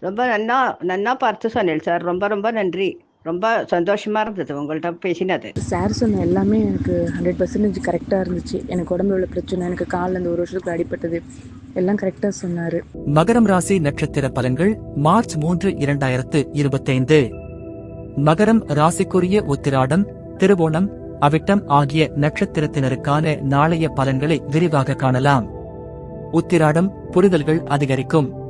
ரொம்ப நன்னா நன்னா பார்த்து சொன்னேன் சார். ரொம்ப ரொம்ப நன்றி. ரொம்ப சந்தோஷமா இருந்தது உங்கள்கிட்ட பேசினது. சார் சொன்ன எல்லாமே எனக்கு ஹண்ட்ரட் பர்சன்டேஜ் கரெக்டாக இருந்துச்சு. எனக்கு உடம்புல உள்ள பிரச்சனை எனக்கு காலில் இந்த ஒரு வருஷத்துக்கு அடிபட்டது எல்லாம் கரெக்டாக சொன்னார். மகரம் ராசி நட்சத்திர பலன்கள் மார்ச் மூன்று இரண்டாயிரத்து இருபத்தைந்து. மகரம் ராசிக்குரிய உத்திராடம் திருவோணம் அவிட்டம் ஆகிய நட்சத்திரத்தினருக்கான நாளைய பலன்களை விரிவாக காணலாம். உத்திராடம் புரிதல்கள் அதிகரிக்கும்.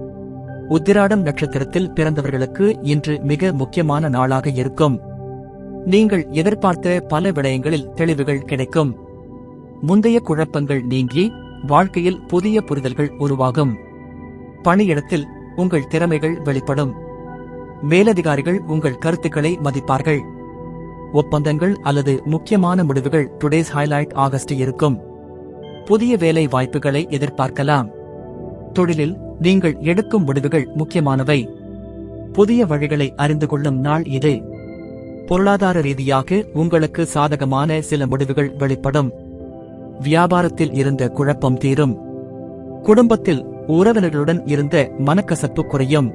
உத்திராடம் நட்சத்திரத்தில் பிறந்தவர்களுக்கு இன்று மிக முக்கியமான நாளாக இருக்கும். நீங்கள் எதிர்பார்த்த பல விடயங்களில் தெளிவுகள் கிடைக்கும். முந்தைய குழப்பங்கள் நீங்கி வாழ்க்கையில் புதிய புரிதல்கள் உருவாகும். பணியிடத்தில் உங்கள் திறமைகள் வெளிப்படும். மேலதிகாரிகள் உங்கள் கருத்துக்களை மதிப்பார்கள். ஒப்பந்தங்கள் அல்லது முக்கியமான முடிவுகள் டுடேஸ் ஹைலைட் ஆகஸ்ட் இருக்கும். புதிய வேலை வாய்ப்புகளை எதிர்பார்க்கலாம். தொழிலில் நீங்கள் எடுக்கும் முடிவுகள் முக்கியமானவை. புதிய வழிகளை அறிந்து கொள்ளும் நாள் இது. பொருளாதார ரீதியாக உங்களுக்கு சாதகமான சில முடிவுகள் வெளிப்படும். வியாபாரத்தில் இருந்த குழப்பம் தீரும். குடும்பத்தில் உறவினர்களுடன் இருந்த மனக்கசப்பு குறையும்.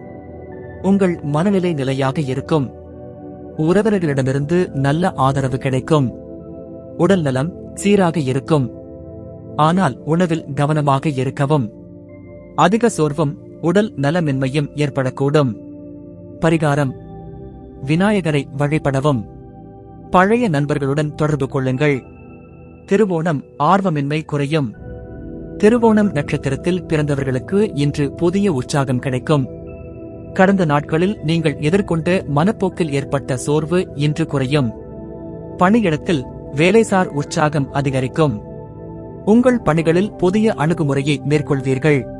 உங்கள் மனநிலை நிலையாக இருக்கும். உறவினர்களிடமிருந்து நல்ல ஆதரவு கிடைக்கும். உடல்நலம் சீராக இருக்கும். ஆனால் உணவில் கவனமாக இருக்கவும். அதிக சோர்வும் உடல் நலமின்மையும் ஏற்படக்கூடும். பரிகாரம். விநாயகரை வழிபடவும். பழைய நண்பர்களுடன் தொடர்பு கொள்ளுங்கள். திருவோணம் ஆர்வமின்மை குறையும். திருவோணம் நட்சத்திரத்தில் பிறந்தவர்களுக்கு இன்று புதிய உற்சாகம் கிடைக்கும். கடந்த நாட்களில் நீங்கள் எதிர்கொண்ட மனப்போக்கில் ஏற்பட்ட சோர்வு இன்று குறையும். பணியிடத்தில் வேலைசார் உற்சாகம் அதிகரிக்கும். உங்கள் பணிகளில் புதிய அணுகுமுறையை மேற்கொள்வீர்கள்.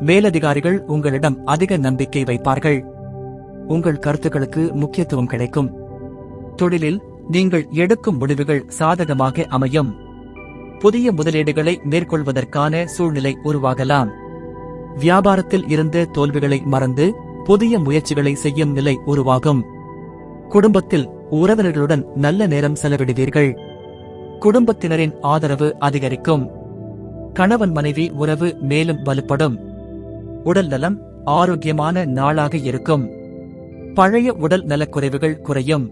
மேலதிகாரிகள் உங்களிடம் அதிக நம்பிக்கை வைப்பார்கள். உங்கள் கருத்துக்களுக்கு முக்கியத்துவம் கிடைக்கும். தொழிலில் நீங்கள் எடுக்கும் முடிவுகள் சாதகமாக அமையும். புதிய முதலீடுகளை மேற்கொள்வதற்கான சூழ்நிலை உருவாகலாம். வியாபாரத்தில் இருந்த தோல்விகளை மறந்து புதிய முயற்சிகளை செய்யும் நிலை உருவாகும். குடும்பத்தில் உறவினர்களுடன் நல்ல நேரம் செலவிடுவீர்கள். குடும்பத்தினரின் ஆதரவு அதிகரிக்கும். கணவன் மனைவி உறவு மேலும் வலுப்படும். உடல் நலம் ஆரோக்கியமான நாளாக இருக்கும். பழைய உடல் நலக்குறைவுகள் குறையும்.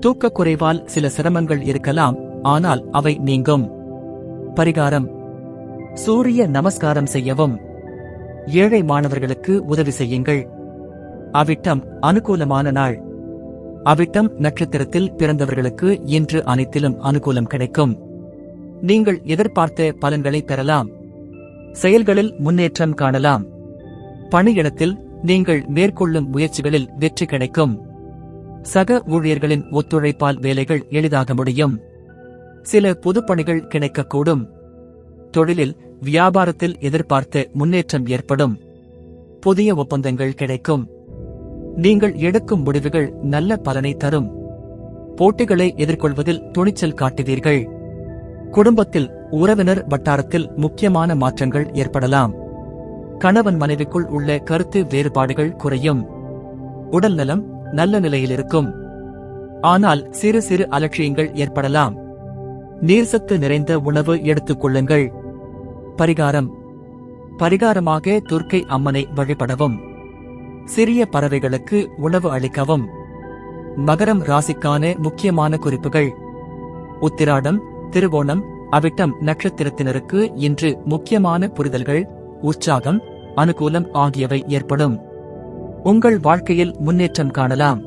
தூக்கக் குறைவால் சில சிரமங்கள் இருக்கலாம் ஆனால் அவை நீங்கும். பரிகாரம். சூரிய நமஸ்காரம் செய்யவும். ஏழை மாணவர்களுக்கு உதவி செய்யுங்கள். அவிட்டம் அனுகூலமான நாள். அவிட்டம் நட்சத்திரத்தில் பிறந்தவர்களுக்கு இன்று அனைத்திலும் அனுகூலம் கிடைக்கும். நீங்கள் எதிர்பார்த்த பலன்களை பெறலாம். செயல்களில் முன்னேற்றம் காணலாம். பணியிடத்தில் நீங்கள் மேற்கொள்ளும் முயற்சிகளில் வெற்றி கிடைக்கும். சக ஊழியர்களின் ஒத்துழைப்பால் வேலைகள் எளிதாக முடியும். சில புதுப்பணிகள் கிடைக்கக்கூடும். தொழிலில் வியாபாரத்தில் எதிர்பார்த்த முன்னேற்றம் ஏற்படும். புதிய ஒப்பந்தங்கள் கிடைக்கும். நீங்கள் எடுக்கும் முடிவுகள் நல்ல பலனை தரும். போட்டிகளை எதிர்கொள்வதில் துணிச்சல் காட்டுவீர்கள். குடும்பத்தில் உறவினர் வட்டாரத்தில் முக்கியமான மாற்றங்கள் ஏற்படலாம். கணவன் மனைவிக்குள் உள்ள கருத்து வேறுபாடுகள் குறையும். உடல் நலம் நல்ல நிலையில் இருக்கும். ஆனால் சிறு சிறு அலட்சியங்கள் ஏற்படலாம். நீர்சத்து நிறைந்த உணவு எடுத்துக் கொள்ளுங்கள். பரிகாரம். பரிகாரமாக துர்க்கை அம்மனை வழிபடவும். சிறிய பறவைகளுக்கு உணவு அளிக்கவும். மகரம் ராசிக்கான முக்கியமான குறிப்புகள். உத்திராடம் திருவோணம் அவிட்டம் நட்சத்திரத்தினருக்கு இன்று முக்கியமான புரிதல்கள். உற்சாகம் அனுகூலம் ஆகியவை ஏற்படும். உங்கள் வாழ்க்கையில் முன்னேற்றம் காணலாம்.